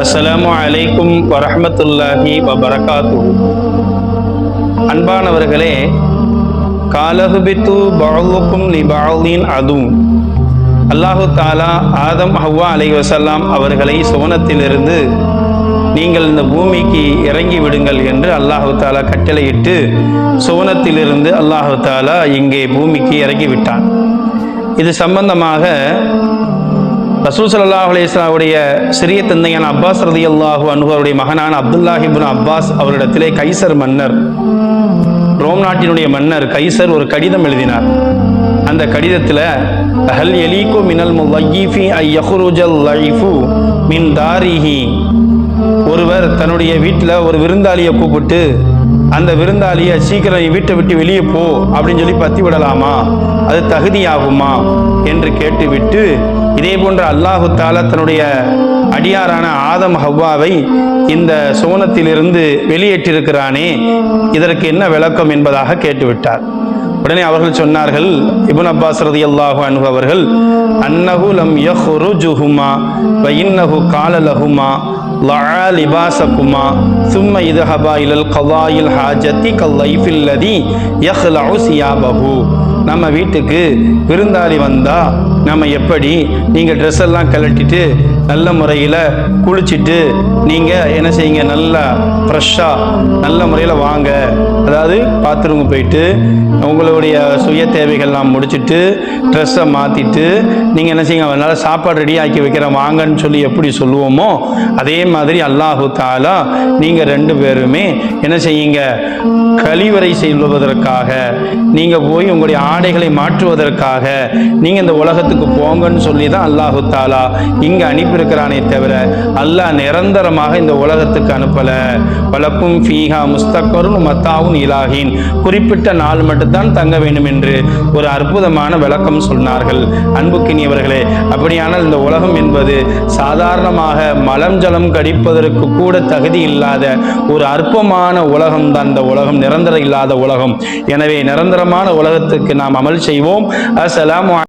அஸ்ஸலாமு அலைக்கும் வரமத்துல்லாஹி வபரகாத்து. அன்பானவர்களே காலகுபித்து பஅலுக்கும் லிபஅலின் அதுவும் அல்லாஹு தாலா ஆதம் ஹவ்வா அலை வசல்லாம் அவர்களை சுவனத்திலிருந்து நீங்கள் இந்த பூமிக்கு இறங்கி விடுங்கள் என்று அல்லாஹு தாலா கட்டளையிட்டு சுவனத்திலிருந்து அல்லாஹு தாலா இங்கே பூமிக்கு இறங்கி விட்டான். இது சம்பந்தமாக ரசூல் ஸல்லல்லாஹு சிறிய தந்தையான அப்பாஸ் ரலியல்லாஹு அன்ஹு அனுகருடைய மகனான அப்துல்லாஹிபுன் அப்பாஸ் அவரிடத்திலே கைசர் மன்னர் ரோம் நாட்டினுடைய மன்னர் கைசர் ஒரு கடிதம் எழுதினார். அந்த கடிதத்தில் ஹல் எலிகோ மினல் முவையிஃபி ஐ யஹுருஜல் லைஃபு மின் தாரிஹி. ஒருவர் தன்னுடைய வீட்டில் ஒரு விருந்தாளியை கூப்பிட்டு அந்த விருந்தாளியை சீக்கிரம் வீட்டை விட்டு வெளியே போ அப்படின்னு சொல்லி பத்தி விடலாமா? அது தகுதியாகுமா என்று கேட்டுவிட்டு இதே போன்ற அல்லாஹு தாலா தன்னுடைய அடியாரான ஆதம் ஹவ்வாவை இந்த சோனத்திலிருந்து வெளியேற்றிருக்கிறானே இதற்கு என்ன விளக்கம் என்பதாக கேட்டுவிட்டார். உடனே அவர்கள் சொன்னார்கள் இபுன் அப்பாஸ் ரதியல்லாஹு அன்ஹு அவர்கள் அன்னஹு லம் யஹ்ருஜுஹுமா வ இன்னஹு கால லஹுமா லஆ லிபாசகுமா சும்ம இதஹபா இலல் கதாயில் ஹாஜத்தி கல்லைஃபில் லதி யஹ்லஉ சியாபஹு. நம்ம வீட்டுக்கு விருந்தாளி வந்தா நம்ம எப்படி நீங்கள் ட்ரெஸ் எல்லாம் கழட்டிட்டு நல்ல முறையில் குளிச்சுட்டு நீங்கள் என்ன செய்யுங்க? நல்லா ஃப்ரெஷ்ஷாக நல்ல முறையில் வாங்க. அதாவது பாத்ரூமுக்கு போயிட்டு உங்களுடைய சுய தேவைகள்லாம் முடிச்சுட்டு ட்ரெஸ்ஸை மாற்றிட்டு நீங்கள் என்ன செய்யுங்க? அதனால் சாப்பாடு ரெடி ஆக்கி வைக்கிறேன் வாங்கன்னு சொல்லி எப்படி சொல்லுவோமோ அதே மாதிரி அல்லாஹு தாலா நீங்கள் ரெண்டு பேருமே என்ன செய்யுங்க? கழிவறை செல்வதற்காக நீங்கள் போய் உங்களுடைய ஆடைகளை மாற்றுவதற்காக நீங்கள் இந்த ஜன்னத்துக்கு போங்கன்னு சொல்லி தான் அல்லாஹு தாலா இங்கே அனுப்பியிருக்கிறானே தவிர அல்லாஹ் நிரந்தரமாக இந்த உலகத்துக்கு அனுப்பலை. வளப்பும் ஃபீஹா முஸ்தக்கரும் மத்தாவும் இலாகின் குறிப்பிட்ட நாள் மட்டும்தான் தங்க வேண்டும் என்று ஒரு அற்புதமான விளக்கம் சொன்னார்கள். அன்புக்கினியவர்களே அப்படியானால் இந்த உலகம் என்பது சாதாரணமாக மலம் ஜலம் கடிப்பதற்கு கூட தகுதி இல்லாத ஒரு அற்பமான உலகம் தான் இந்த உலகம் நிரந்தரம் இல்லாத உலகம். எனவே நிரந்தரமான உலகத்துக்கு நாம் அமல் செய்வோம். அஸ்லாம்